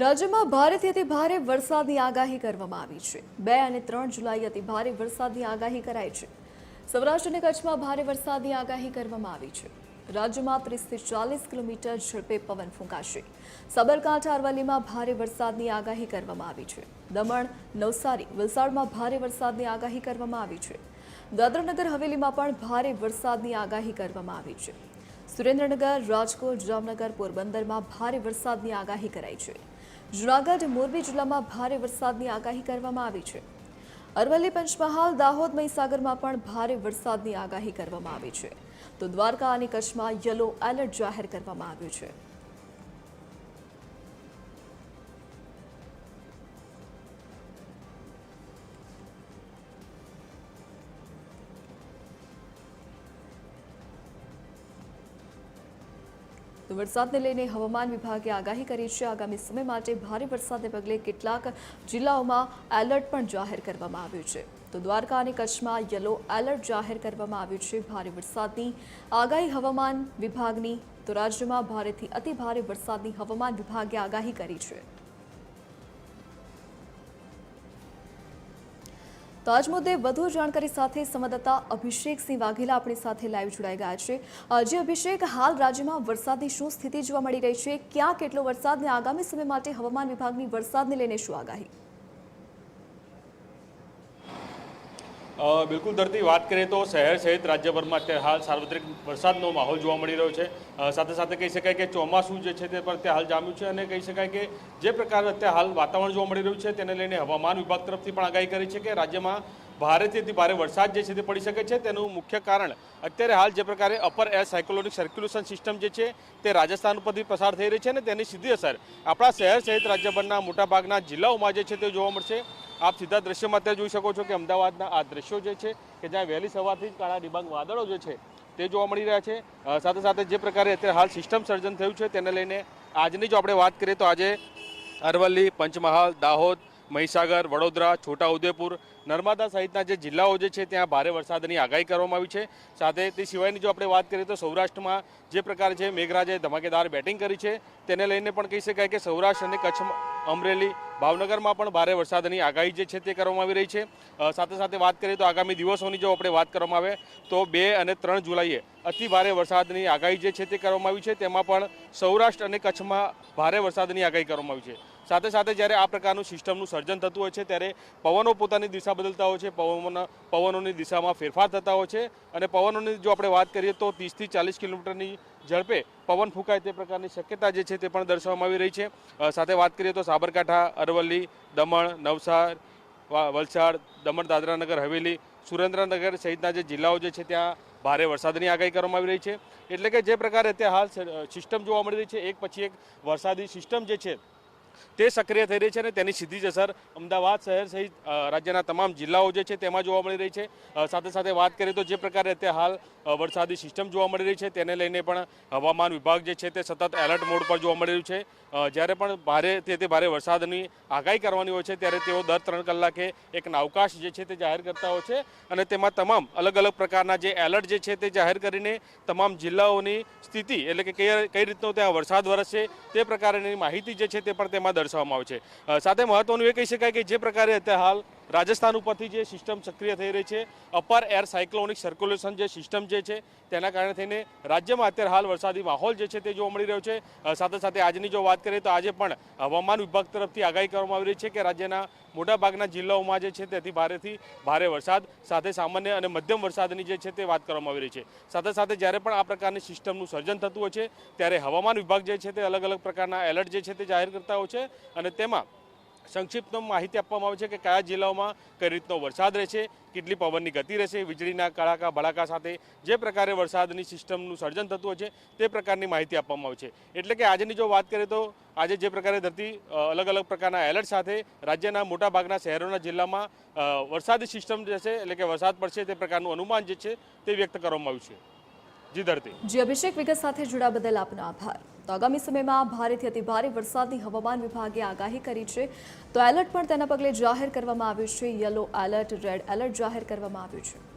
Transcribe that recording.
રાજ્યમાં ભારેથી અતિ ભારે વરસાદની આગાહી કરવામાં આવી છે. બે અને ત્રણ જુલાઈ અતિ ભારે વરસાદની આગાહી કરાઈ છે. સૌરાષ્ટ્ર અને કચ્છમાં ભારે વરસાદની આગાહી કરવામાં આવી છે. રાજ્યમાં ત્રીસથી ચાલીસ કિલોમીટર ઝડપે પવન ફૂંકાશે. સાબરકાંઠા, અરવલ્લીમાં ભારે વરસાદની આગાહી કરવામાં આવી છે. દમણ, નવસારી, વલસાડમાં ભારે વરસાદની આગાહી કરવામાં આવી છે. દાદરાનગર, હવેલીમાં પણ ભારે વરસાદની આગાહી કરવામાં આવી છે. સુરેન્દ્રનગર, રાજકોટ, જામનગર, પોરબંદરમાં ભારે વરસાદની આગાહી કરાઈ છે. જૂનાગઢ, મોરબી જિલ્લામાં ભારે વરસાદની આગાહી કરવામાં આવી છે. અરવલ્લી પંચમહાલ, દાહોદ, મહીસાગરમાં પણ ભારે વરસાદની આગાહી કરવામાં આવી છે. તો દ્વારકા અને કચ્છમાં યલો એલર્ટ જાહેર કરવામાં આવ્યું છે. તો વરસાદને લઈને હવામાન વિભાગે આગાહી કરી છે. આગામી સમય માટે ભારે વરસાદને પગલે કેટલાક જિલ્લાઓમાં એલર્ટ પણ જાહેર કરવામાં આવ્યું છે. તો દ્વારકા અને કચ્છમાં યલો એલર્ટ જાહેર કરવામાં આવ્યું છે. ભારે વરસાદની આગાહી હવામાન વિભાગની, તો રાજ્યમાં ભારેથી અતિ ભારે વરસાદની હવામાન વિભાગે આગાહી કરી છે. તો આજ મુદ્દે વધુ જાણકારી સાથે સંવાદદાતા અભિષેકસિંહ વાઘેલા આપણી સાથે લાઈવ જોડાઈ ગયા છે. જે અભિષેક, હાલ રાજ્યમાં વરસાદની શું સ્થિતિ જોવા મળી રહી છે? ક્યાં કેટલો વરસાદ ને આગામી સમય માટે હવામાન વિભાગની વરસાદને લઈને શું આગાહી? બિલકુલ ધરતી, વાત કરીએ તો શહેર સહિત રાજ્યભરમાં અત્યારે હાલ સાર્વત્રિક વરસાદનો માહોલ જોવા મળી રહ્યો છે. સાથે સાથે કહી શકાય કે ચોમાસું જે છે તે પર અત્યારે હાલ જામ્યું છે અને કહી શકાય કે જે પ્રકાર અત્યારે હાલ વાતાવરણ જોવા મળી રહ્યું છે તેને લઈને હવામાન વિભાગ તરફથી પણ આગાહી કરી છે કે રાજ્યમાં ભારેથી ભારે વરસાદ જે છે તે પડી શકે છે. તેનું મુખ્ય કારણ અત્યારે હાલ જે પ્રકારે upper air cyclonic circulation system જે છે તે રાજસ્થાન ઉપરથી પસાર થઈ રહી છે અને તેની સીધી અસર આપણા શહેર સહિત રાજ્યભરના મોટાભાગના જિલ્લાઓમાં જે છે તે જોવા મળશે. આપ સીધા દ્રશ્યમાં અત્યારે જોઈ શકો છો કે અમદાવાદના આ દ્રશ્યો જે છે કે જ્યાં વહેલી સવારથી જ કાળા ડિબાંગ વાદળો જે છે તે જોવા મળી રહ્યા છે. સાથે સાથે જે પ્રકારે અત્યારે હાલ સિસ્ટમ સર્જન થયું છે તેને લઈને આજની જો આપણે વાત કરીએ તો આજે અરવલ્લી, પંચમહાલ, દાહોદ મહીસાગર, વડોદરા, છોટાઉદેપુર, નર્મદા સહિતના જે જિલ્લાઓ જે છે ત્યાં ભારે વરસાદની આગાહી કરવામાં આવી છે. સાથે તે સિવાયની જો આપણે વાત કરીએ તો સૌરાષ્ટ્રમાં જે પ્રકારે છે મેઘરાજે ધમાકેદાર બેટિંગ કરી છે. તેને લઈને પણ કહી શકાય કે સૌરાષ્ટ્ર અને કચ્છ અમરેલી ભાવનગરમાં પણ ભારે વરસાદની આગાહી જે છે તે કરવામાં આવી રહી છે. સાથે સાથે વાત કરીએ તો આગામી દિવસોની જો આપણે વાત કરવામાં આવે તો બે અને ત્રણ જુલાઈએ અતિ ભારે વરસાદની આગાહી જે છે તે કરવામાં આવી છે. તેમાં પણ સૌરાષ્ટ્ર અને કચ્છમાં ભારે વરસાદની આગાહી કરવામાં આવી છે. સાથે સાથે જ્યારે આ પ્રકારનું સિસ્ટમનું સર્જન થતું હોય છે, ત્યારે પવનો પોતાની દિશા બદલતા હોય છે, પવન, પવનોની દિશામાં ફેરફાર થતા હોય છે અને પવનોની જો આપણે વાત કરીએ તો ત્રીસથી ચાલીસ કિલોમીટરની ઝડપે પવન ફૂંકાય તે પ્રકારની શક્યતા જે છે તે પણ દર્શાવવામાં આવી રહી છે. સાથે વાત કરીએ તો સાબરકાંઠા, અરવલ્લી, દમણ, નવસાર વલસાડ, દમણ, દાદરાનગર, હવેલી, સુરેન્દ્રનગર સહિતના જે જિલ્લાઓ જે છે ત્યાં ભારે વરસાદની આગાહી કરવામાં આવી રહી છે. એટલે કે જે પ્રકારે અત્યારે હાલ સિસ્ટમ જોવા મળી રહી છે, એક પછી એક વરસાદી સિસ્ટમ જે છે તે સક્રિય થઈ રહી છે અને તેની સીધી જ અસર અમદાવાદ શહેર સહિત રાજ્યના તમામ જિલ્લાઓ જે છે તેમાં જોવા મળી રહી છે. સાથે સાથે વાત કરીએ તો જે પ્રકારે અત્યારે હાલ વરસાદી સિસ્ટમ જોવા મળી રહી છે તેને લઈને પણ હવામાન વિભાગ જે છે તે સતત એલર્ટ મોડ પર જોવા મળી રહ્યું છે. જ્યારે પણ ભારે, તે ભારે વરસાદની આગાહી કરવાની હોય છે ત્યારે તેઓ દર ત્રણ કલાકે એક અવકાશ જે છે તે જાહેર કરતા હોય છે અને તેમાં તમામ અલગ અલગ પ્રકારના જે એલર્ટ જે છે તે જાહેર કરીને તમામ જિલ્લાઓની સ્થિતિ એટલે કે કઈ રીતનો ત્યાં વરસાદ વરસશે તે પ્રકારની માહિતી જે છે તે પણ તેમાં દર્શાવવામાં આવે છે. સાથે મહત્વનું એ કહી શકાય કે જે પ્રકારે અત્યારે હાલ રાજસ્થાન ઉપરથી જે સિસ્ટમ સક્રિય થઈ રહી છે, અપર એર સાયક્લોનિક સર્ક્યુલેશન જે સિસ્ટમ જે છે, તેના કારણે થઈને રાજ્યમાં અત્યારે હાલ વરસાદી માહોલ જે છે તે જોવા મળી રહ્યો છે. સાથે સાથે આજની જો વાત કરીએ તો આજે પણ હવામાન વિભાગ તરફથી આગાહી કરવામાં આવી રહી છે કે રાજ્યના મોટાભાગના જિલ્લાઓમાં જે છે તેથી ભારેથી ભારે વરસાદ, સાથે સામાન્ય અને મધ્યમ વરસાદની જે છે તે વાત કરવામાં આવી રહી છે. સાથે સાથે જ્યારે પણ આ પ્રકારની સિસ્ટમનું સર્જન થતું હોય છે, ત્યારે હવામાન વિભાગ જે છે તે અલગ અલગ પ્રકારના એલર્ટ જે છે તે જાહેર કરતા હોય છે અને તેમાં સંક્ષિપ્તમાં માહિતી આપવામાં આવે છે કે કયા જિલ્લાઓમાં કઈ રીતનો વરસાદ રહેશે, કેટલી પવનની ગતિ રહેશે, વીજળીના કડાકા ભડાકા સાથે જે પ્રકારે વરસાદની સિસ્ટમનું સર્જન થતું હોય છે, તે પ્રકારની માહિતી આપવામાં આવે છે. એટલે કે આજની જો વાત કરીએ તો આજે જે પ્રકારે ધરતી અલગ અલગ પ્રકારના એલર્ટ સાથે રાજ્યના મોટાભાગના શહેરોના જિલ્લામાં વરસાદી સિસ્ટમ જે છે, એટલે કે વરસાદ પડશે તે પ્રકારનું અનુમાન જે છે, તે વ્યક્ત કરવામાં આવ્યું છે. જી અભિષેક વિગત સાથે જોડા બદલ આપનો આભાર. તો આગામી સમયમાં ભારેથી અતિ ભારે વરસાદની હવામાન વિભાગે આગાહી કરી છે. તો એલર્ટ પણ તેના પગલે જાહેર કરવામાં આવ્યું છે. યલો એલર્ટ, રેડ એલર્ટ જાહેર કરવામાં આવ્યું છે.